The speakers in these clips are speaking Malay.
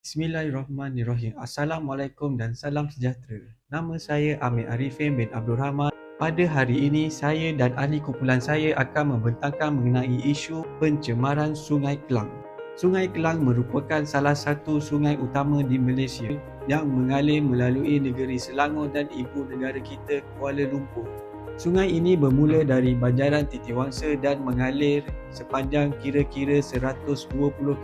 Bismillahirrahmanirrahim. Assalamualaikum dan salam sejahtera. Nama saya Amir Arifin bin Abdul Rahman. Pada hari ini, saya dan ahli kumpulan saya akan membentangkan mengenai isu pencemaran Sungai Kelang. Sungai Kelang merupakan salah satu sungai utama di Malaysia yang mengalir melalui negeri Selangor dan ibu negara kita Kuala Lumpur. Sungai ini bermula dari Banjaran Titiwangsa dan mengalir sepanjang kira-kira 120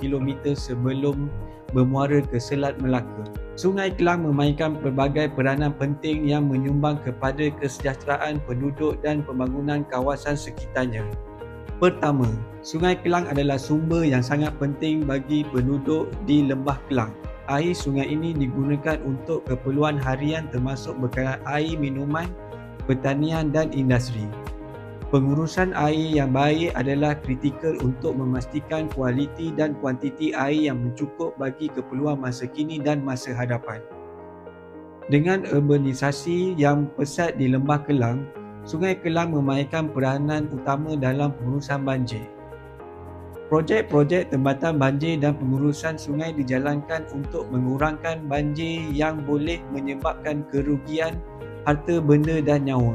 km sebelum bermuara ke Selat Melaka. Sungai Kelang memainkan pelbagai peranan penting yang menyumbang kepada kesejahteraan penduduk dan pembangunan kawasan sekitarnya. Pertama, Sungai Kelang adalah sumber yang sangat penting bagi penduduk di Lembah Kelang. Air sungai ini digunakan untuk keperluan harian termasuk bekalan air minuman, pertanian dan industri. Pengurusan air yang baik adalah kritikal untuk memastikan kualiti dan kuantiti air yang mencukup bagi keperluan masa kini dan masa hadapan. Dengan urbanisasi yang pesat di Lembah Kelang, Sungai Kelang memainkan peranan utama dalam pengurusan banjir. Projek-projek tempatan banjir dan pengurusan sungai dijalankan untuk mengurangkan banjir yang boleh menyebabkan kerugian harta benda dan nyawa.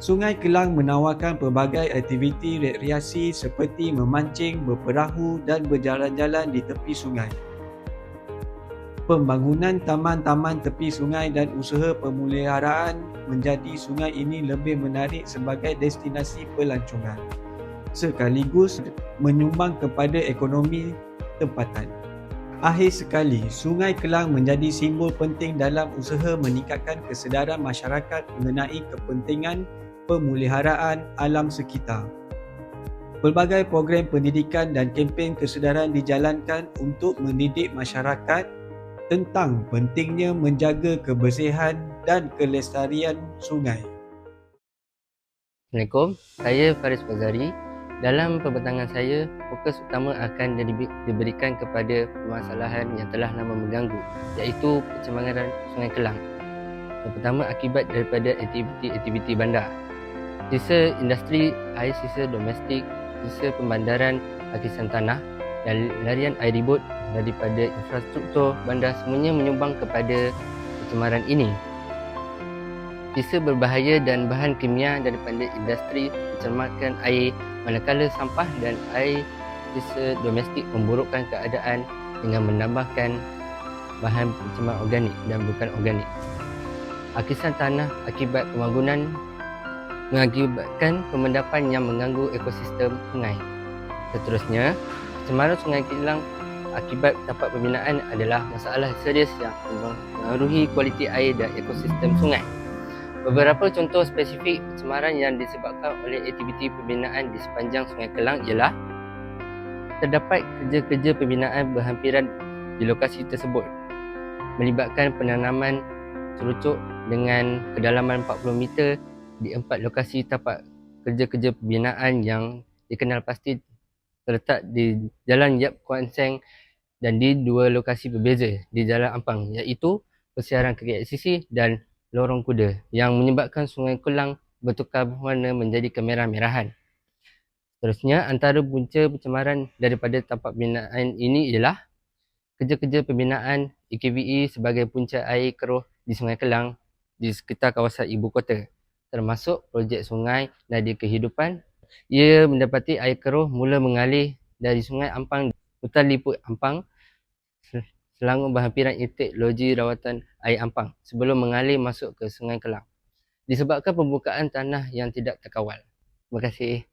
Sungai Kelang menawarkan pelbagai aktiviti rekreasi seperti memancing, berperahu dan berjalan-jalan di tepi sungai. Pembangunan taman-taman tepi sungai dan usaha pemeliharaan menjadi sungai ini lebih menarik sebagai destinasi pelancongan sekaligus menyumbang kepada ekonomi tempatan. Akhir sekali, Sungai Kelang menjadi simbol penting dalam usaha meningkatkan kesedaran masyarakat mengenai kepentingan pemeliharaan alam sekitar. Pelbagai program pendidikan dan kempen kesedaran dijalankan untuk mendidik masyarakat tentang pentingnya menjaga kebersihan dan kelestarian sungai. Assalamualaikum, saya Faris Bazari dalam pembentangan saya, fokus utama akan diberikan kepada permasalahan yang telah lama mengganggu iaitu pencemaran Sungai Kelang. Yang pertama akibat daripada aktiviti-aktiviti bandar. Sisa industri air sisa domestik, sisa pembandaran hakisan tanah dan larian air ribut daripada infrastruktur bandar semuanya menyumbang kepada pencemaran ini. Sisa berbahaya dan bahan kimia daripada industri mencemarkan air manakala sampah dan air sisa domestik memburukkan keadaan dengan menambahkan bahan pencemar organik dan bukan organik. Akisan tanah akibat pembangunan mengakibatkan pemendapan yang mengganggu ekosistem sungai. Seterusnya, pencemaran sungai kilang akibat tapak pembinaan adalah masalah serius yang mengaruhi kualiti air dan ekosistem sungai. Beberapa contoh spesifik pencemaran yang disebabkan oleh aktiviti pembinaan di sepanjang Sungai Kelang ialah terdapat kerja-kerja pembinaan berhampiran di lokasi tersebut melibatkan penanaman cerucuk dengan kedalaman 40 meter di empat lokasi tapak kerja-kerja pembinaan yang dikenal pasti terletak di Jalan Yap Kuan Seng dan di dua lokasi berbeza di Jalan Ampang iaitu Persiaran KKSCC dan lorong kuda yang menyebabkan sungai Kelang bertukar warna menjadi kemerah-merahan. Seterusnya, antara punca pencemaran daripada tapak pembinaan ini ialah kerja-kerja pembinaan EKVE sebagai punca air keruh di Sungai Kelang di sekitar kawasan ibu kota termasuk projek sungai Nadia Kehidupan. Ia mendapati air keruh mula mengalir dari Sungai Ampang, hutan liput Ampang Selangor berhampiran itik loji rawatan air ampang sebelum mengalir masuk ke Sungai Kelang. Disebabkan pembukaan tanah yang tidak terkawal. Terima kasih.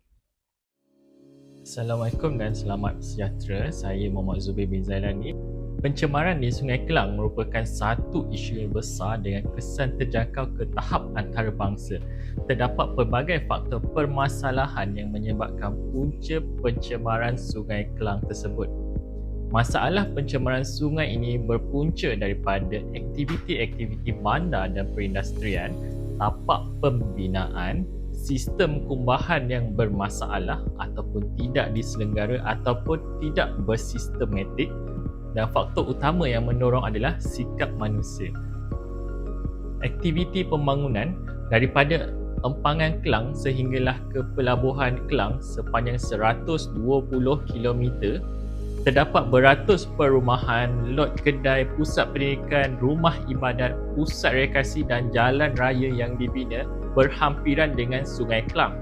Assalamualaikum dan selamat sejahtera. Saya Muhammad Zubir bin Zailani. Pencemaran di Sungai Kelang merupakan satu isu yang besar dengan kesan terjangkau ke tahap antarabangsa. Terdapat pelbagai faktor permasalahan yang menyebabkan punca pencemaran Sungai Kelang tersebut. Masalah pencemaran sungai ini berpunca daripada aktiviti-aktiviti bandar dan perindustrian, tapak pembinaan, sistem kumbahan yang bermasalah ataupun tidak diselenggara ataupun tidak bersistematik dan faktor utama yang mendorong adalah sikap manusia. Aktiviti pembangunan daripada empangan Kelang sehinggalah ke pelabuhan Kelang sepanjang 120 kilometer Terdapat beratus perumahan, lot kedai, pusat pendidikan, rumah ibadat, pusat rekreasi dan jalan raya yang dibina berhampiran dengan Sungai Kelang.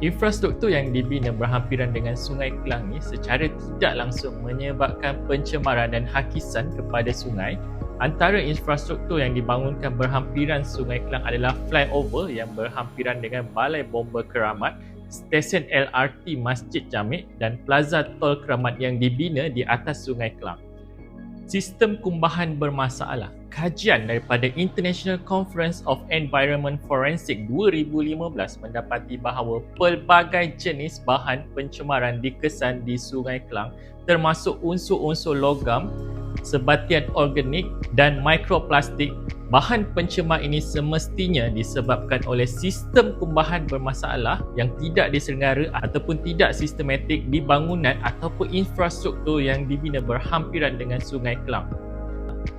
Infrastruktur yang dibina berhampiran dengan Sungai Kelang ni secara tidak langsung menyebabkan pencemaran dan hakisan kepada sungai. Antara infrastruktur yang dibangunkan berhampiran Sungai Kelang adalah flyover yang berhampiran dengan Balai Bomba Keramat stesen LRT Masjid Jamik dan plaza tol keramat yang dibina di atas Sungai Kelang. Sistem kumbahan bermasalah. Kajian daripada International Conference of Environment Forensic 2015 mendapati bahawa pelbagai jenis bahan pencemaran dikesan di Sungai Kelang termasuk unsur-unsur logam, sebatian organik dan mikroplastik Bahan pencemar ini semestinya disebabkan oleh sistem kumbahan bermasalah yang tidak diselenggara ataupun tidak sistematik di bangunan ataupun infrastruktur yang dibina berhampiran dengan Sungai Kelang.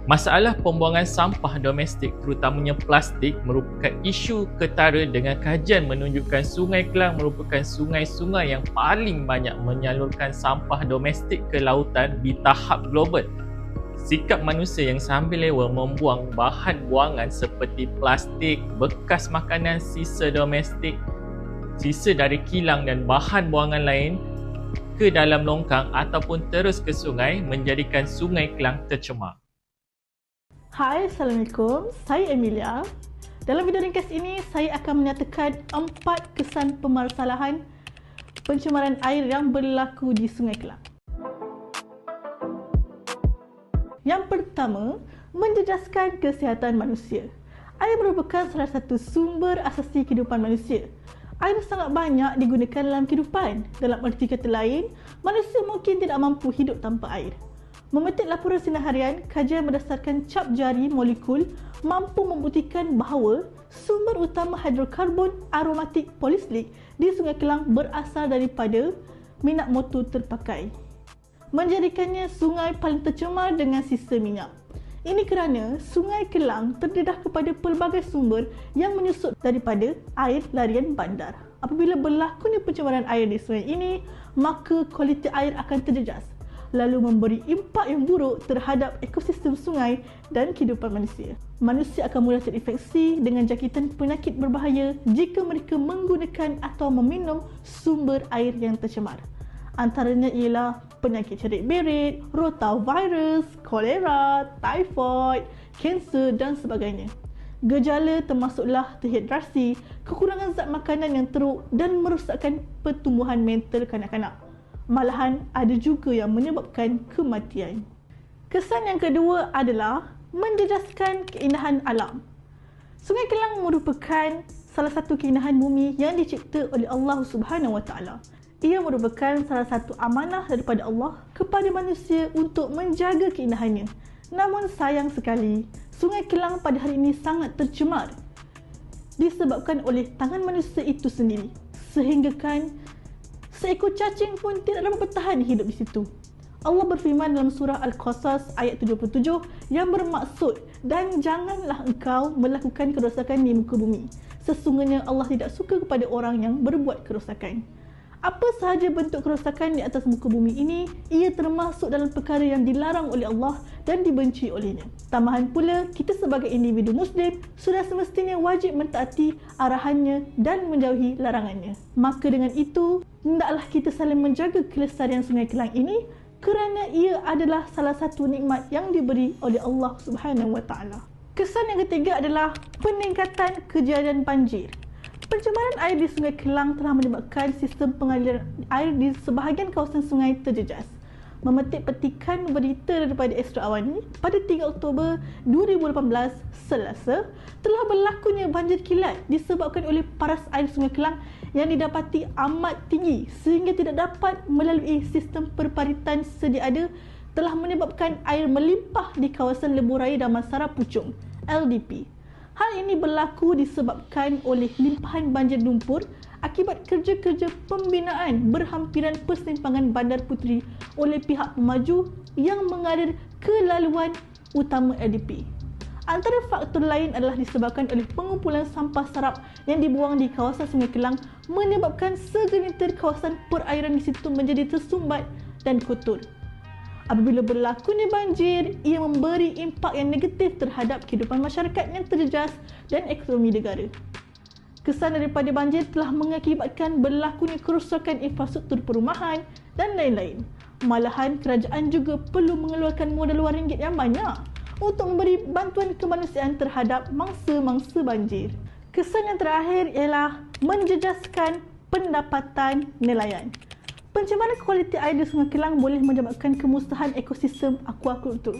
Masalah pembuangan sampah domestik terutamanya plastik merupakan isu ketara dengan kajian menunjukkan Sungai Kelang merupakan sungai-sungai yang paling banyak menyalurkan sampah domestik ke lautan di tahap global sikap manusia yang sambil lewa membuang bahan buangan seperti plastik, bekas makanan, sisa domestik, sisa dari kilang dan bahan buangan lain ke dalam longkang ataupun terus ke sungai menjadikan sungai Kelang tercemar. Hai, Assalamualaikum. Saya Emilia. Dalam video ringkas ini, saya akan menyatakan empat kesan pemasalahan pencemaran air yang berlaku di Sungai Kelang. Yang pertama, menjejaskan kesihatan manusia. Air merupakan salah satu sumber asasi kehidupan manusia. Air sangat banyak digunakan dalam kehidupan. Dalam erti kata lain, manusia mungkin tidak mampu hidup tanpa air. Memetik laporan sinar harian, kajian berdasarkan cap jari molekul mampu membuktikan bahawa sumber utama hidrokarbon aromatik polislik di Sungai Kelang berasal daripada minyak motor terpakai menjadikannya sungai paling tercemar dengan sisa minyak. Ini kerana Sungai Kelang terdedah kepada pelbagai sumber yang menyusut daripada air larian bandar. Apabila berlakunya pencemaran air di sungai ini, maka kualiti air akan terjejas lalu memberi impak yang buruk terhadap ekosistem sungai dan kehidupan manusia. Manusia akan mudah terinfeksi dengan jangkitan penyakit berbahaya jika mereka menggunakan atau meminum sumber air yang tercemar. Antaranya ialah penyakit cerit berit, rotavirus, kolera, typhoid, kanser dan sebagainya. Gejala termasuklah dehidrasi, kekurangan zat makanan yang teruk dan merosakkan pertumbuhan mental kanak-kanak. Malahan ada juga yang menyebabkan kematian. Kesan yang kedua adalah menjejaskan keindahan alam. Sungai Kelang merupakan salah satu keindahan bumi yang dicipta oleh Allah Subhanahu Wa Taala ia merupakan salah satu amanah daripada Allah kepada manusia untuk menjaga keindahannya. Namun sayang sekali, Sungai Kelang pada hari ini sangat tercemar disebabkan oleh tangan manusia itu sendiri. Sehinggakan seekor cacing pun tidak dapat bertahan hidup di situ. Allah berfirman dalam surah Al-Qasas ayat 77 yang bermaksud dan janganlah engkau melakukan kerosakan di muka bumi. Sesungguhnya Allah tidak suka kepada orang yang berbuat kerosakan apa sahaja bentuk kerosakan di atas muka bumi ini, ia termasuk dalam perkara yang dilarang oleh Allah dan dibenci olehnya. Tambahan pula, kita sebagai individu Muslim sudah semestinya wajib mentaati arahannya dan menjauhi larangannya. Maka dengan itu, hendaklah kita saling menjaga kelestarian Sungai Kelang ini kerana ia adalah salah satu nikmat yang diberi oleh Allah Subhanahu Wa Taala. Kesan yang ketiga adalah peningkatan kejadian banjir. Pencemaran air di Sungai Kelang telah menyebabkan sistem pengaliran air di sebahagian kawasan sungai terjejas. Memetik petikan berita daripada Astro Awani pada 3 Oktober 2018 Selasa telah berlakunya banjir kilat disebabkan oleh paras air Sungai Kelang yang didapati amat tinggi sehingga tidak dapat melalui sistem perparitan sedia ada telah menyebabkan air melimpah di kawasan Lebuh Raya Damansara Puchong LDP. Hal ini berlaku disebabkan oleh limpahan banjir lumpur akibat kerja-kerja pembinaan berhampiran persimpangan Bandar Puteri oleh pihak pemaju yang mengalir ke laluan utama LDP. Antara faktor lain adalah disebabkan oleh pengumpulan sampah sarap yang dibuang di kawasan Sungai Kelang menyebabkan segelintir kawasan perairan di situ menjadi tersumbat dan kotor. Apabila berlakunya banjir, ia memberi impak yang negatif terhadap kehidupan masyarakat yang terjejas dan ekonomi negara. Kesan daripada banjir telah mengakibatkan berlakunya kerosakan infrastruktur perumahan dan lain-lain. Malahan kerajaan juga perlu mengeluarkan modal luar ringgit yang banyak untuk memberi bantuan kemanusiaan terhadap mangsa-mangsa banjir. Kesan yang terakhir ialah menjejaskan pendapatan nelayan. Pencemaran kualiti air di Sungai Kelang boleh menyebabkan kemusnahan ekosistem akuakultur.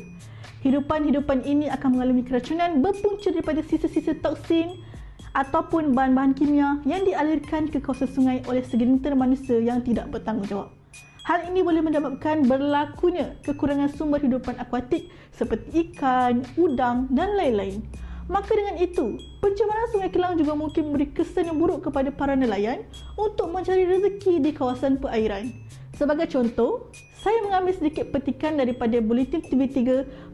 Hidupan-hidupan ini akan mengalami keracunan berpunca daripada sisa-sisa toksin ataupun bahan-bahan kimia yang dialirkan ke kawasan sungai oleh segelintir manusia yang tidak bertanggungjawab. Hal ini boleh menyebabkan berlakunya kekurangan sumber hidupan akuatik seperti ikan, udang dan lain-lain. Maka dengan itu, pencemaran Sungai Kelang juga mungkin memberi kesan yang buruk kepada para nelayan untuk mencari rezeki di kawasan perairan. Sebagai contoh, saya mengambil sedikit petikan daripada Bulletin TV3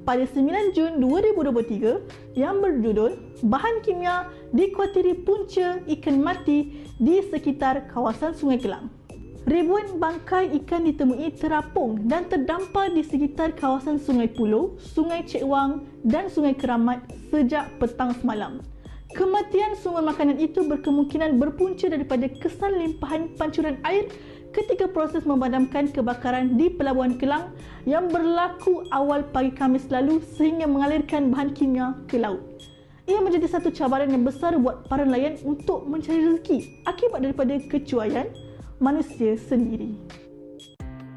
pada 9 Jun 2023 yang berjudul Bahan Kimia Dikuatiri Punca Ikan Mati di sekitar kawasan Sungai Kelang. Ribuan bangkai ikan ditemui terapung dan terdampar di sekitar kawasan Sungai Pulau, Sungai Cek Wang dan Sungai Keramat sejak petang semalam. Kematian sumber makanan itu berkemungkinan berpunca daripada kesan limpahan pancuran air ketika proses memadamkan kebakaran di Pelabuhan Kelang yang berlaku awal pagi Khamis lalu sehingga mengalirkan bahan kimia ke laut. Ia menjadi satu cabaran yang besar buat para nelayan untuk mencari rezeki akibat daripada kecuaian manusia sendiri.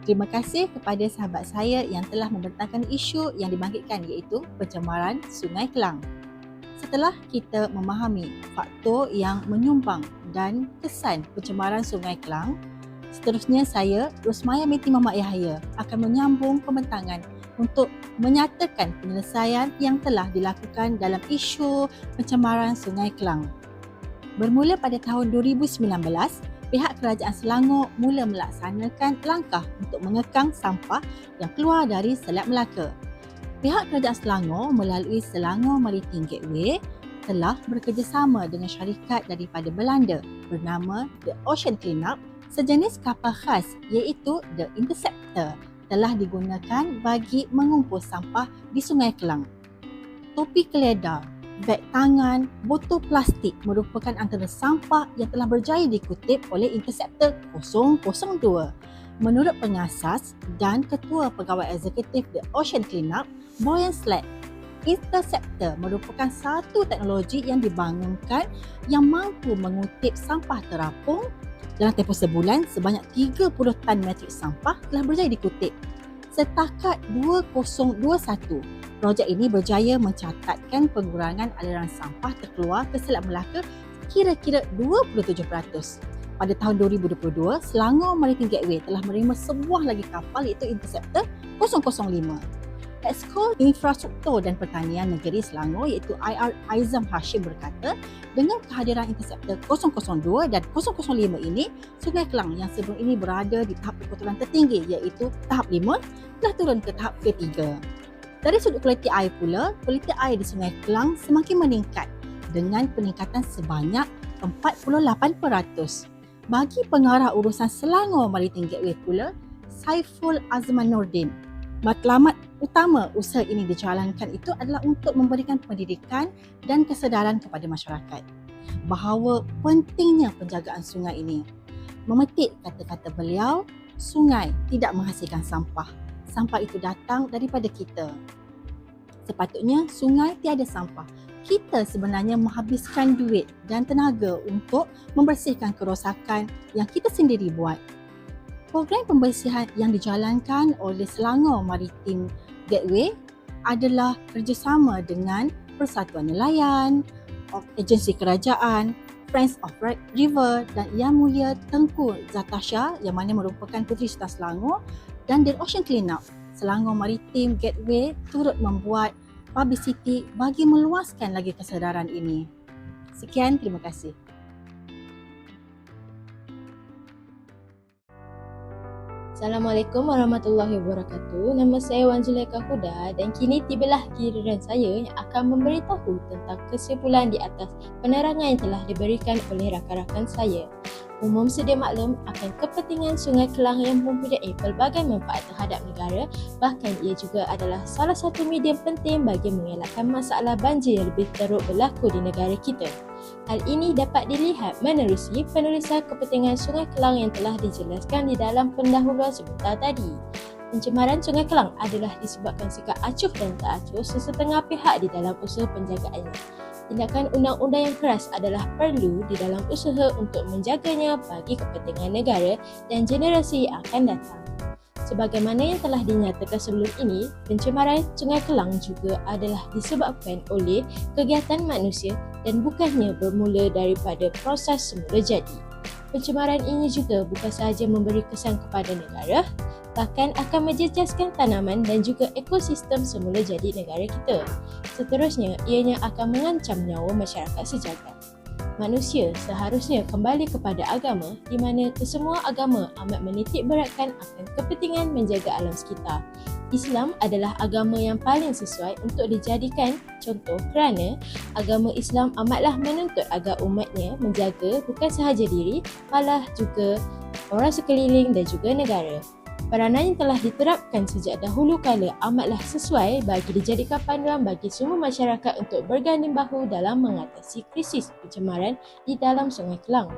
Terima kasih kepada sahabat saya yang telah membentangkan isu yang dibangkitkan iaitu pencemaran Sungai Kelang. Setelah kita memahami faktor yang menyumbang dan kesan pencemaran Sungai Kelang, seterusnya saya, Rosmaya Meti Mamak Yahya, akan menyambung pembentangan untuk menyatakan penyelesaian yang telah dilakukan dalam isu pencemaran Sungai Kelang. Bermula pada tahun 2019, pihak kerajaan Selangor mula melaksanakan langkah untuk mengekang sampah yang keluar dari Selat Melaka. Pihak kerajaan Selangor melalui Selangor Maritime Gateway telah bekerjasama dengan syarikat daripada Belanda bernama The Ocean Cleanup sejenis kapal khas iaitu The Interceptor telah digunakan bagi mengumpul sampah di Sungai Kelang. Topi keledar beg tangan, botol plastik merupakan antara sampah yang telah berjaya dikutip oleh Interceptor 002. Menurut pengasas dan Ketua Pegawai Eksekutif The Ocean Cleanup, Boyan Sled, Interceptor merupakan satu teknologi yang dibangunkan yang mampu mengutip sampah terapung dalam tempoh sebulan sebanyak 30 tan metrik sampah telah berjaya dikutip. Setakat 2021, projek ini berjaya mencatatkan pengurangan aliran sampah terkeluar ke Selat Melaka kira-kira 27%. Pada tahun 2022, Selangor Maritime Gateway telah menerima sebuah lagi kapal iaitu Interceptor 005. Exco Infrastruktur dan Pertanian Negeri Selangor iaitu IR Aizam Hashim berkata dengan kehadiran Interceptor 002 dan 005 ini, Sungai Kelang yang sebelum ini berada di tahap kekotoran tertinggi iaitu tahap 5 telah turun ke tahap ketiga. Dari sudut kualiti air pula, kualiti air di Sungai Kelang semakin meningkat dengan peningkatan sebanyak 48%. Bagi pengarah urusan Selangor Maritime Gateway pula, Saiful Azman Nordin, matlamat utama usaha ini dijalankan itu adalah untuk memberikan pendidikan dan kesedaran kepada masyarakat bahawa pentingnya penjagaan sungai ini. Memetik kata-kata beliau, sungai tidak menghasilkan sampah sampah itu datang daripada kita. Sepatutnya sungai tiada sampah. Kita sebenarnya menghabiskan duit dan tenaga untuk membersihkan kerosakan yang kita sendiri buat. Program pembersihan yang dijalankan oleh Selangor Maritime Gateway adalah kerjasama dengan Persatuan Nelayan, agensi kerajaan, Friends of Red River dan Yang Mulia Tengku Zatasha yang mana merupakan Puteri Sultan Selangor dan The Ocean Cleanup, Selangor Maritime Gateway turut membuat publicity bagi meluaskan lagi kesedaran ini. Sekian, terima kasih. Assalamualaikum warahmatullahi wabarakatuh. Nama saya Wan Zulaika Huda dan kini tibalah giliran saya yang akan memberitahu tentang kesimpulan di atas penerangan yang telah diberikan oleh rakan-rakan saya. Umum sedia maklum akan kepentingan Sungai Kelang yang mempunyai pelbagai manfaat terhadap negara, bahkan ia juga adalah salah satu medium penting bagi mengelakkan masalah banjir yang lebih teruk berlaku di negara kita. Hal ini dapat dilihat menerusi penulisan kepentingan Sungai Kelang yang telah dijelaskan di dalam pendahuluan sebentar tadi. Pencemaran Sungai Kelang adalah disebabkan sikap acuh dan tak acuh sesetengah pihak di dalam usaha penjagaannya tindakan undang-undang yang keras adalah perlu di dalam usaha untuk menjaganya bagi kepentingan negara dan generasi yang akan datang. Sebagaimana yang telah dinyatakan sebelum ini, pencemaran Sungai Kelang juga adalah disebabkan oleh kegiatan manusia dan bukannya bermula daripada proses semula jadi. Pencemaran ini juga bukan sahaja memberi kesan kepada negara, bahkan akan menjejaskan tanaman dan juga ekosistem semula jadi negara kita. Seterusnya, ianya akan mengancam nyawa masyarakat sejagat. Manusia seharusnya kembali kepada agama di mana kesemua agama amat menitik beratkan akan kepentingan menjaga alam sekitar. Islam adalah agama yang paling sesuai untuk dijadikan contoh kerana agama Islam amatlah menuntut agar umatnya menjaga bukan sahaja diri malah juga orang sekeliling dan juga negara. Peranan yang telah diterapkan sejak dahulu kala amatlah sesuai bagi dijadikan panduan bagi semua masyarakat untuk berganding bahu dalam mengatasi krisis pencemaran di dalam Sungai Kelang.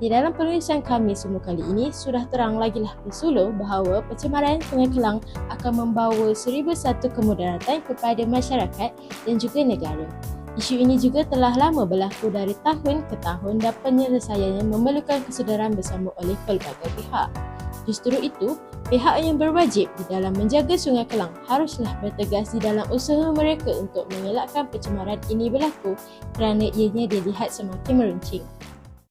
Di dalam penulisan kami semua kali ini, sudah terang lagi lah bersuluh bahawa pencemaran Sungai Kelang akan membawa seribu satu kemudaratan kepada masyarakat dan juga negara. Isu ini juga telah lama berlaku dari tahun ke tahun dan penyelesaiannya memerlukan kesedaran bersama oleh pelbagai pihak. Justru itu, Pihak yang berwajib di dalam menjaga Sungai Kelang haruslah bertegas di dalam usaha mereka untuk mengelakkan pencemaran ini berlaku kerana ianya dilihat semakin meruncing.